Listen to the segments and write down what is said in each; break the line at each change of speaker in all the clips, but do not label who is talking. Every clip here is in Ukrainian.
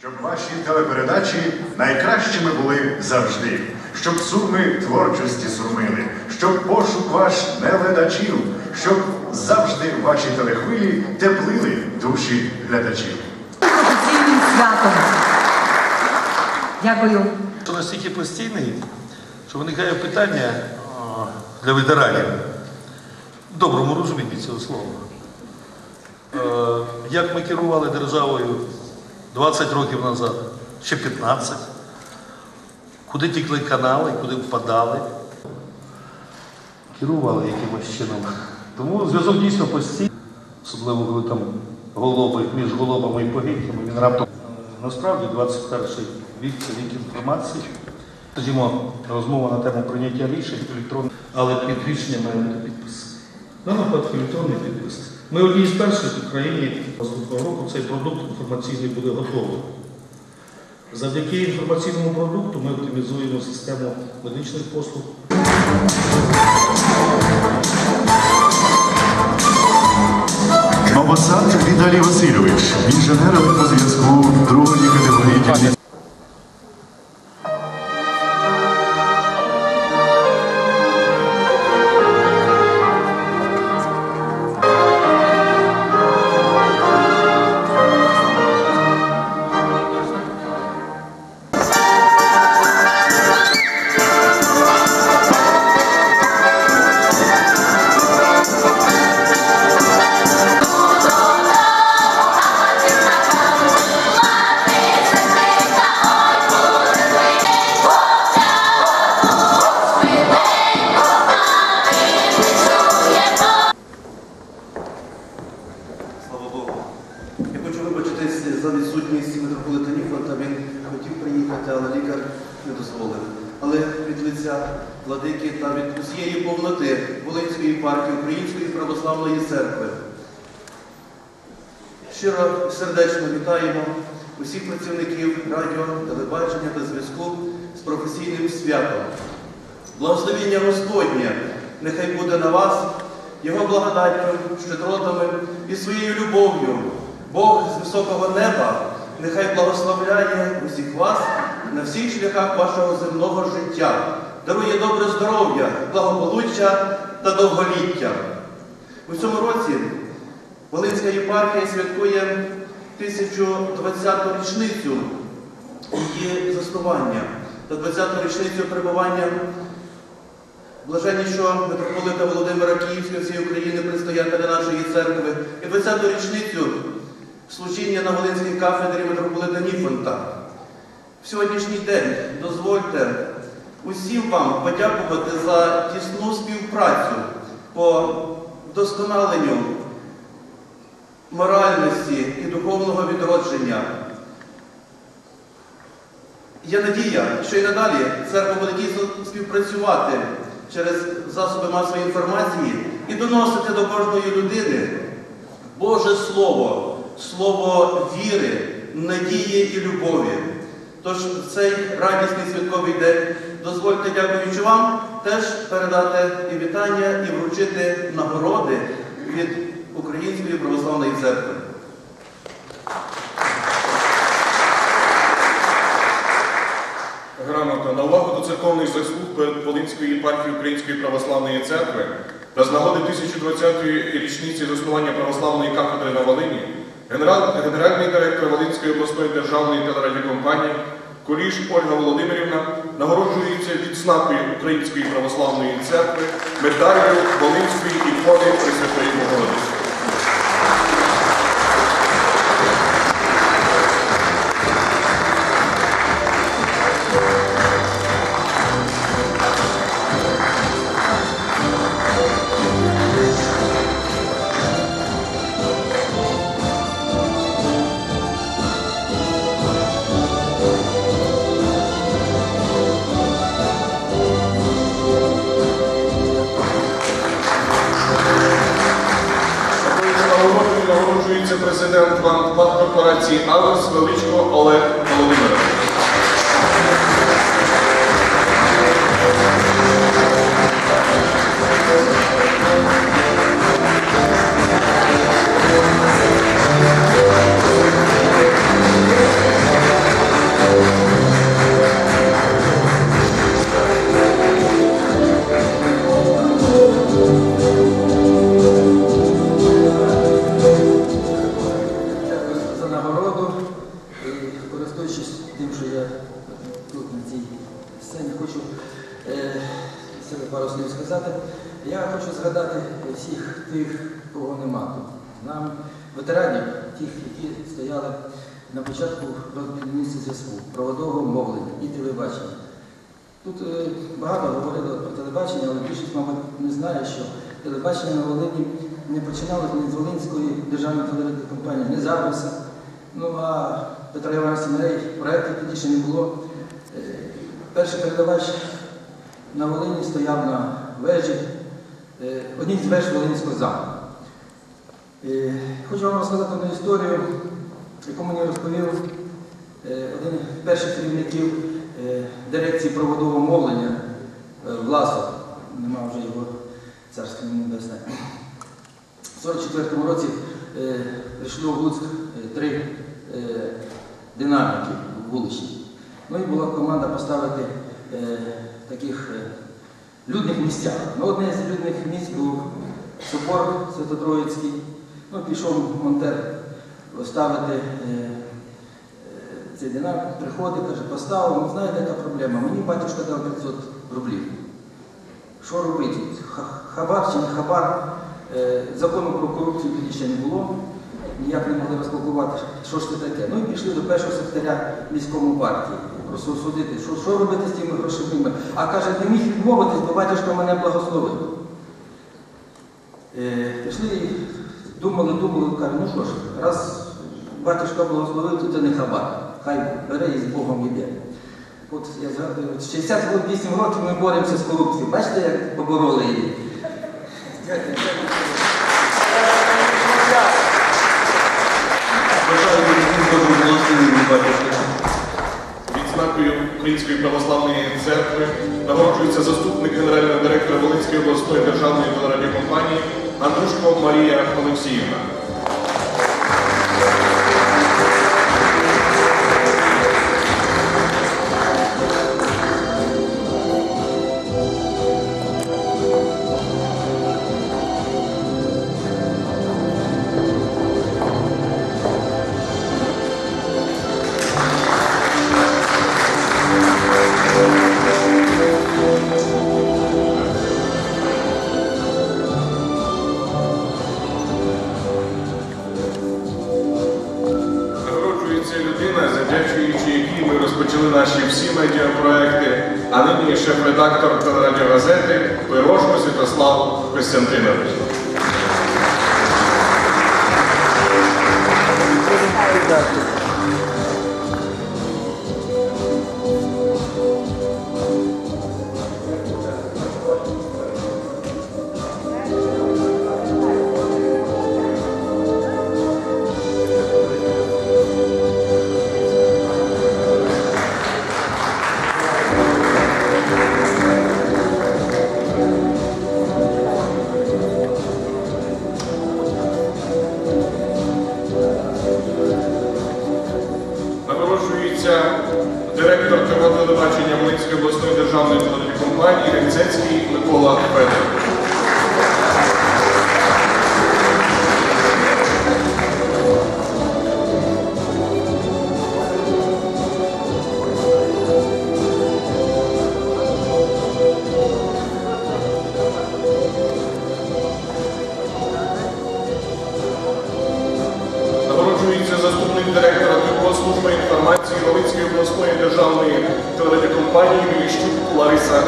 Щоб ваші телепередачі найкращими були завжди, щоб сурми творчості сурмили, щоб пошук ваш не ледачів, щоб завжди ваші телехвилі теплили душі глядачів.
Офіційним святом. Дякую.
Що настільки постійний, що виникає питання для ветеранів в доброму розумінні цього слова. Е, Як ми керували державою 20 років назад, ще 15, куди тікли канали, куди впадали, керували якимось чином. Тому зв'язок дійсно постійний, особливо коли там голоби між голобами і повітрями, він раптом насправді 21 вік це вік інформації. Скажімо, розмова на тему прийняття рішень електронних, але під рішеннями не підписи. На випадку електронний підпис. Ми одні з перших в Україні наступного року цей продукт інформаційний буде готовий. Завдяки інформаційному продукту ми оптимізуємо систему медичних послуг.
Новосад Віталій Васильович, інженер електрозв'язку другої категорії
Богу. Я хочу вибачитись за відсутність митрополита Ніфонта. Він хотів приїхати, але лікар не дозволив. Але від лиця владики та від усієї повноти Волинської єпархії Української православної церкви. Щиро сердечно вітаємо усіх працівників радіо, телебачення та зв'язку з професійним святом. Благословіння Господнє нехай буде на вас, Його благодаттю, щедротами і своєю любов'ю. Бог з високого неба нехай благословляє усіх вас на всіх шляхах вашого земного життя, дарує добре здоров'я, благополуччя та довголіття. У цьому році Волинська єпархія святкує 1020-ту річницю її заснування та 20-ту річницю перебування блаженнішого митрополита Володимира Київського всієї України, предстоятеля нашої церкви, і 20-ту річницю служіння на Волинській кафедрі митрополита Ніфонта. В сьогоднішній день дозвольте усім вам подякувати за тісну співпрацю по вдосконаленню моральності і духовного відродження. Є надія, що і надалі церква буде дійсно співпрацювати через засоби масової інформації і доносити до кожної людини Боже Слово, слово віри, надії і любові. Тож в цей радісний святковий день дозвольте, дякуючи вам, теж передати і вітання, і вручити нагороди від Української православної церкви.
Грамота на увагу до церковних заслуг перед Волинською єпархією Української православної церкви та з нагоди 1020-ї річниці заснування православної кафедри на Волині, генерал- генеральний директор Волинської обласної державної телерадіокомпанії Куліш Ольга Володимирівна нагороджується відзнакою Української православної церкви медаллю Волинської ікони Пресвятої Богородиці. Нагороджується президент банк корпорації Аверс Величко Олег Володимирович.
Ветеранів, тих, які стояли на початку розмінниці зв'язку, проводового мовлення і телебачення. Тут е, багато говорили про телебачення, але більшість, мабуть, не знає, що телебачення на Волині не починалося ні з Волинської державної телерадіокомпанії, ні з Авриса. Ну а Петра Івановича Сімерей проєктів тоді ще не було. Е, Перший передавач на Волині стояв на вежі, е, одній з веж Волинського замку. Е, Хочу вам розказати одну історію, яку мені розповів е, один з перших керівників е, дирекції проводового мовлення Власов, нема вже його царське небесне. У 44-му році прийшло в Луцьк три динаміки вуличні. Ну і була команда поставити таких людних місцях. Ну, одне з людних місць був собор Свято-Троїцький. Ну, пішов монтер ставити е, е, цей динамік, приходить, каже, поставив, ну знаєте, яка проблема? Мені батюшка дав 500 рублів. Що робити? Хабар чи не хабар? Е, Закону про корупцію тоді ще не було. Ніяк не могли розпакувати, що ж це таке. Ну і пішли до першого секретаря міському партії, просто судити, що, що робити з тими грошима. А каже, не міг відмовитись, бо батюшка мене благословив. Пішли думали, думали, кажуть, ну що ж, раз батюшка благословив, то це не хабар. Хай бере і з Богом йде. От я згадую, 68 років ми боремося з корупцією. Бачите, як побороли її? Дякую.
Відзнакою Української православної церкви нагороджується заступник генерального директора Волинської обласної державної телерадіокомпанії Андрушко Марія Олексіївна.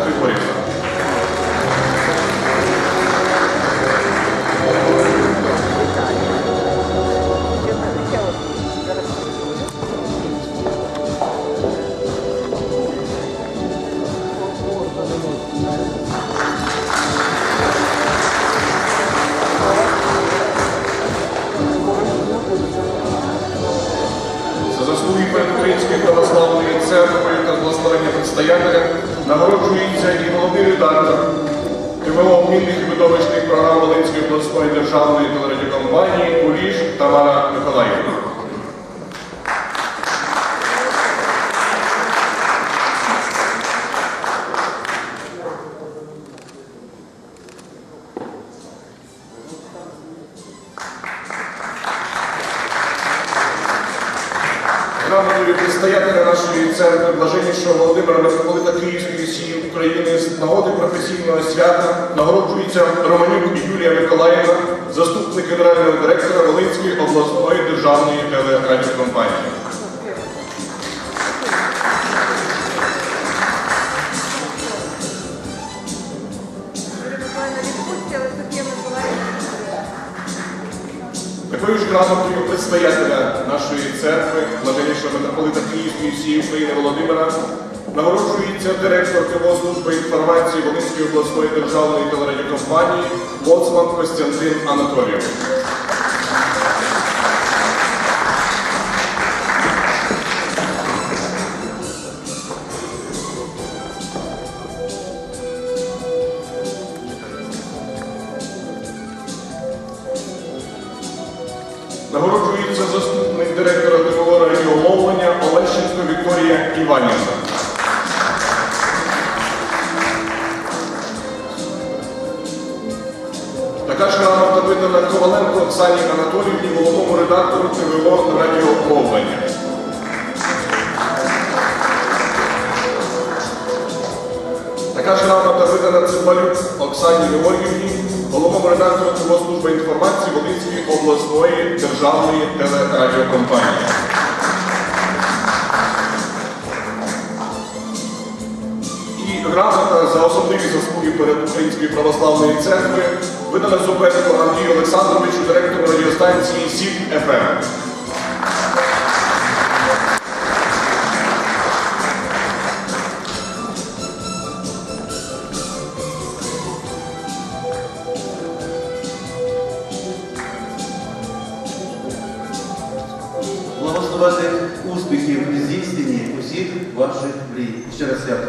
Григорівна. За заслуги перед Українською православною церквою та зласловення предстоятеля нагороджується і головний редактор обмінних видовищних програм Волинської обласної державної телерадіокомпанії Куліш Тамара Миколаївна. Грамотою предстоятеля нашої церкви блаженнішого Володимира Митрополита Київської сії України з нагоди професійного свята нагороджується Романюк Юлія Миколаївна, заступник генерального директора Волинської обласної державної телерадіокомпанії. Такою ж грамотою предстоятеля нашої церкви, блаженнішого митрополита Київської всієї України Володимира, нагороджується директор КВО служби інформації Волинської обласної державної телерадіокомпанії Боцман Костянтин Анатолійович. Вікторія Іванівна. Така ж грамота видана Коваленко Оксані Анатоліївні, головному редактору ТВО радіомовлення. Така ж грамота видана Цимбалюк Оксані Георгіївні, головному редактору ТВО служби інформації Волинської обласної державної телерадіокомпанії. І за особливі заслуги перед Українською православною церквою видана Зубенко Андрію Олександровичу, директору радіостанції СІП ФМ.
Благословити успіхів у здійсненні усіх ваших мрій. Ще раз свято.